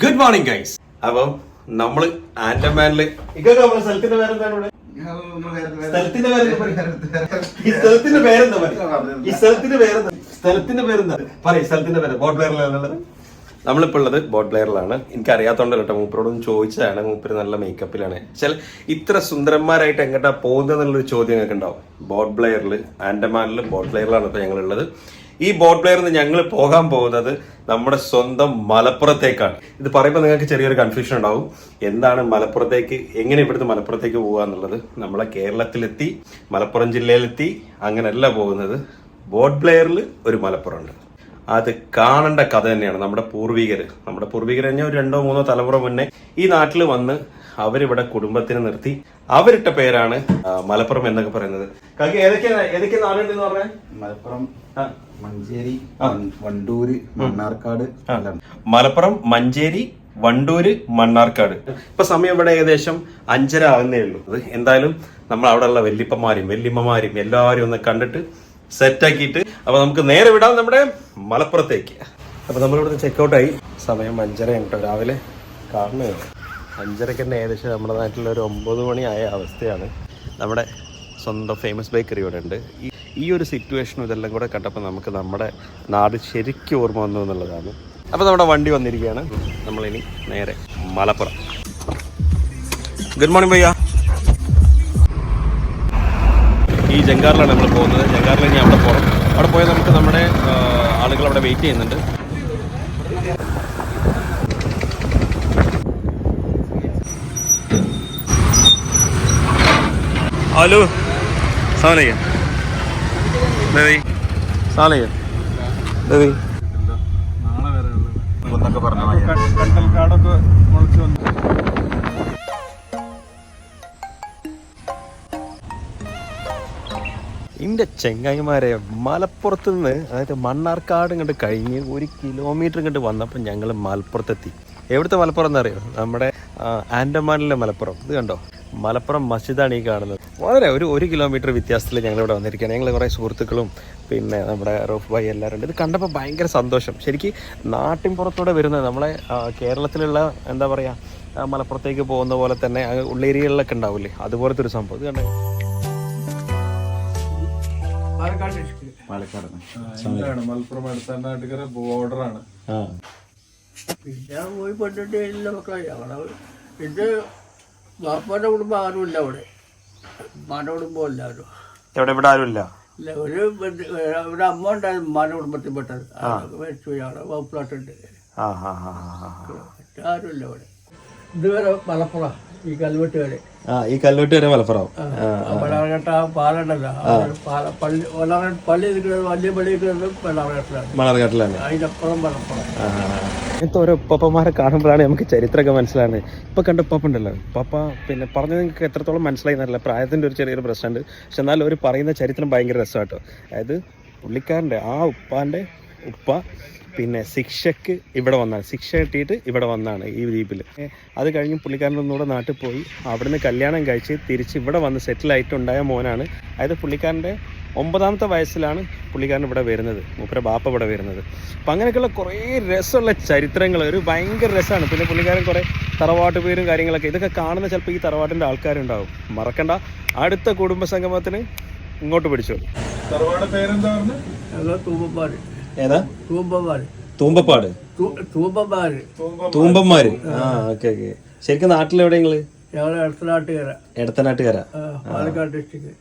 Good morning guys അപ്പം നമ്മൾ ആൻഡമാനിൽ സ്ഥലത്തിന്റെ പേരെന്താണ് ഇവിടെ? സ്ഥലത്തിന്റെ പേരെന്താ പറയുക? ഈ സ്ഥലത്തിന്റെ പേരെന്താ ഈ സ്ഥലത്തിന്റെ പേരെന്താ? സ്ഥലത്തിന്റെ പേരെന്താ? പറയും സ്ഥലത്തിന്റെ പേര്. ബോട്ട് പ്ലെയറിലാണുള്ളത് നമ്മളിപ്പോൾ ഉള്ളത് ബോട്ട് പ്ലെയറിലാണ് എനിക്ക് അറിയാത്തോണ്ട് കേട്ടോ മൂപ്പരോടും ചോദിച്ചതാണ്. മൂപ്പര് നല്ല മേക്കപ്പിലാണ് ചില ഇത്ര സുന്ദരന്മാരായിട്ട് എങ്ങോട്ടാ പോകുന്നത് എന്നുള്ളൊരു ചോദ്യം ഞങ്ങൾക്ക് ഉണ്ടാവും. ബോട്ട് പ്ലെയറിൽ ആൻഡമാനിൽ ബോട്ട് പ്ലെയറിലാണ് ഇപ്പോൾ ഞങ്ങളുള്ളത്. ഈ ബോട്ട് പ്ലെയറിൽ നിന്ന് ഞങ്ങൾ പോകാൻ പോകുന്നത് നമ്മുടെ സ്വന്തം മലപ്പുറത്തേക്കാണ്. ഇത് പറയുമ്പോൾ നിങ്ങൾക്ക് ചെറിയൊരു കൺഫ്യൂഷൻ ഉണ്ടാവും. എന്താണ് മലപ്പുറത്തേക്ക് എങ്ങനെ ഇവിടുന്ന് മലപ്പുറത്തേക്ക് പോകുക എന്നുള്ളത്? നമ്മളെ കേരളത്തിലെത്തി മലപ്പുറം ജില്ലയിലെത്തി അങ്ങനെയല്ല പോകുന്നത്. ബോട്ട് പ്ലെയറിൽ ഒരു മലപ്പുറം ഉണ്ട് അത് കാണേണ്ട കഥ തന്നെയാണ് നമ്മുടെ പൂർവികർ നമ്മുടെ പൂർവികർ തന്നെ ഒരു രണ്ടോ മൂന്നോ തലമുറ മുന്നേ ഈ നാട്ടിൽ വന്ന് അവരിവിടെ കുടുംബത്തിന് നിർത്തി അവരിട്ട പേരാണ് മലപ്പുറം എന്നൊക്കെ പറയുന്നത്. കാക്കി ഏതൊക്കെ ഏതൊക്കെ നാടുണ്ടെന്ന് പറഞ്ഞാൽ മലപ്പുറം മഞ്ചേരി വണ്ടൂർ വണ്ടൂര് മണ്ണാർക്കാട് മലപ്പുറം മഞ്ചേരി വണ്ടൂര് മണ്ണാർക്കാട്. ഇപ്പൊ സമയം ഇവിടെ ഏകദേശം അഞ്ചര ആകുന്നേ ഉള്ളൂ. എന്തായാലും നമ്മൾ അവിടെ ഉള്ള വല്യപ്പന്മാരും വല്യമ്മമാരും എല്ലാവരും ഒന്ന് കണ്ടിട്ട് സെറ്റ് ആക്കിയിട്ട് അപ്പൊ നമുക്ക് നേരെ വിടാം നമ്മുടെ മലപ്പുറത്തേക്ക്. അപ്പൊ നമ്മളിവിടെ ചെക്കൗട്ട് ആയി. സമയം അഞ്ചര കേട്ടോ രാവിലെ കാണുന്നത് അഞ്ചരക്ക് തന്നെ ഏകദേശം നമ്മുടെ നാട്ടിൽ ഒരു ഒമ്പത് മണിയായ അവസ്ഥയാണ്. നമ്മുടെ സ്വന്തം ഫേമസ് ബേക്കറി ഇവിടെ ഉണ്ട്. ഈ- ഈ ഒരു സിറ്റുവേഷനും ഇതെല്ലാം കൂടെ കണ്ടപ്പോൾ നമുക്ക് നമ്മുടെ നാട് ശരിക്കും ഓർമ്മ വന്നു എന്നുള്ളതാണ്. അപ്പോൾ നമ്മുടെ വണ്ടി വന്നിരിക്കുകയാണ്. നമ്മളിനി നേരെ മലപ്പുറം. Good morning ഭയ്യ. ഈ ജങ്കാറിലാണ് നമ്മൾ പോകുന്നത്. ജങ്കാറിൽ ഇനി അവിടെ പോകണം അവിടെ പോയാൽ നമുക്ക് നമ്മുടെ ആളുകൾ അവിടെ വെയിറ്റ് ചെയ്യുന്നുണ്ട്. ഹലോ സാലയ്യ സാലയ്യ എന്നൊക്കെ പറഞ്ഞ മുളച്ചു വന്നു. എന്റെ ചെങ്ങായിമാരെ മലപ്പുറത്ത് നിന്ന് അതായത് മണ്ണാർക്കാട് ഇങ്ങോട്ട് കഴിഞ്ഞ് ഒരു കിലോമീറ്റർ ഇങ്ങോട്ട് വന്നപ്പോൾ ഞങ്ങൾ മലപ്പുറത്തെത്തി. എവിടുത്തെ മലപ്പുറം എന്നറിയോ? നമ്മുടെ ആൻഡമാനിലെ മലപ്പുറം. ഇത് കണ്ടോ? മലപ്പുറം മസ്ജിദാണ് ഈ കാണുന്നത്. വളരെ ഒരു ഒരു കിലോമീറ്റർ വ്യത്യാസത്തിൽ ഞങ്ങൾ ഇവിടെ വന്നിരിക്കുകയാണ്. ഞങ്ങൾ കുറേ സുഹൃത്തുക്കളും പിന്നെ നമ്മുടെ റോഫ് ഭായി എല്ലാവരും ഉണ്ട്. ഇത് കണ്ടപ്പോൾ ഭയങ്കര സന്തോഷം. ശരിക്കും നാട്ടിൻ പുറത്തൂടെ വരുന്നത് നമ്മളെ കേരളത്തിലുള്ള എന്താ പറയുക മലപ്പുറത്തേക്ക് പോകുന്ന പോലെ തന്നെ ഉള്ളേരിയകളിലൊക്കെ ഉണ്ടാവില്ലേ? അതുപോലത്തെ ഒരു സംഭവം. ഇത് കണ്ടേ? പാലക്കാട് എന്താണ്? മലപ്പുറം അടുത്ത നാട്ടുകാര ബോർഡറാണ് ആ. പിന്നെ പോയി പെട്ടിട്ട് ഇല്ല മക്കളെ. അവിടെ എന്റെ ബാപ്പാന്റെ കുടുംബം ആരുമില്ല അവിടെ. ഉമ്മാന്റെ കുടുംബം എല്ലാവരും എവിടെ ഇവിടെ ആരുമില്ല ഇല്ല? ഒരു ഒരു അമ്മ ഉണ്ടായിരുന്നു ഉമ്മാന്റെ കുടുംബത്തിൽ പെട്ടത് മരിച്ചു അവിടെ വകുപ്പിലോട്ടുണ്ട്. ആരുമില്ല അവിടെ. ഇതുവരെ മലപ്പുറം ഈ കൽവെട്ട് വരെ. ആ ഈ വരെ മലപ്പുറം. പാലുണ്ടല്ലോ. പാല പള്ളി പള്ളി നിൽക്കുന്നത് വലിയ പള്ളി നിൽക്കുന്നത് വെള്ളാറകട്ടിലാണ് മണർകാട്ടിലാണ് അതിനപ്പുറം മലപ്പുറം. ഇങ്ങനത്തെ ഓരോ ഉപ്പമാരെ കാണുമ്പോഴാണ് നമുക്ക് ചരിത്രമൊക്കെ മനസ്സിലാകുന്നത്. ഇപ്പൊ കണ്ട ഉപ്പ ഉണ്ടല്ലോ പപ്പ പിന്നെ പറഞ്ഞത് നിങ്ങൾക്ക് എത്രത്തോളം മനസ്സിലായി എന്നല്ല പ്രായത്തിന്റെ ഒരു ചെറിയൊരു പ്രശ്നമുണ്ട്. പക്ഷെ എന്നാലും അവർ പറയുന്ന ചരിത്രം ഭയങ്കര രസമാട്ടോ. അതായത് പുള്ളിക്കാരന്റെ ആ ഉപ്പാന്റെ ഉപ്പ പിന്നെ ശിക്ഷക്ക് ഇവിടെ വന്നാണ്. ശിക്ഷ കിട്ടിയിട്ട് ഇവിടെ വന്നാണ് ഈ ദ്വീപിൽ അത് കഴിഞ്ഞ് പുള്ളിക്കാരൻ ഒന്നുകൂടെ നാട്ടിൽ പോയി. അവിടുന്ന് കല്യാണം കഴിച്ച് തിരിച്ച് ഇവിടെ വന്ന് സെറ്റിലായിട്ടുണ്ടായ മോനാണ്. അതായത് പുള്ളിക്കാരന്റെ ഒമ്പതാമത്തെ വയസ്സിലാണ് പുള്ളിക്കാരൻ ഇവിടെ വരുന്നത്. മൂപ്പര ബാപ്പ ഇവിടെ വരുന്നത്. അപ്പം അങ്ങനെയൊക്കെയുള്ള കുറേ രസമുള്ള ചരിത്രങ്ങൾ. ഒരു ഭയങ്കര രസമാണ്. പിന്നെ പുള്ളിക്കാരൻ കുറേ തറവാട്ട് പേരും കാര്യങ്ങളൊക്കെ. ഇതൊക്കെ കാണുന്ന ചിലപ്പോൾ ഈ തറവാട്ടിന്റെ ആൾക്കാരുണ്ടാവും. മറക്കണ്ട. അടുത്ത കുടുംബ സംഗമത്തിന് ഇങ്ങോട്ട് പിടിച്ചോളൂ. തറവാട് പേരെന്താ പറഞ്ഞു? ഏതാ? തൂമ്പന്മാർ തൂമ്പപ്പാട്. തൂമ്പന്മാര്. ആ ഓക്കെ ഓക്കെ. ശരിക്കും നാട്ടിലെവിടെ നിങ്ങൾ? ഞങ്ങൾ ഇടത്തനാട്ടുകര എടത്തനാട്ടുകാരാ. പാലക്കാട് ഡിസ്ട്രിക്ട്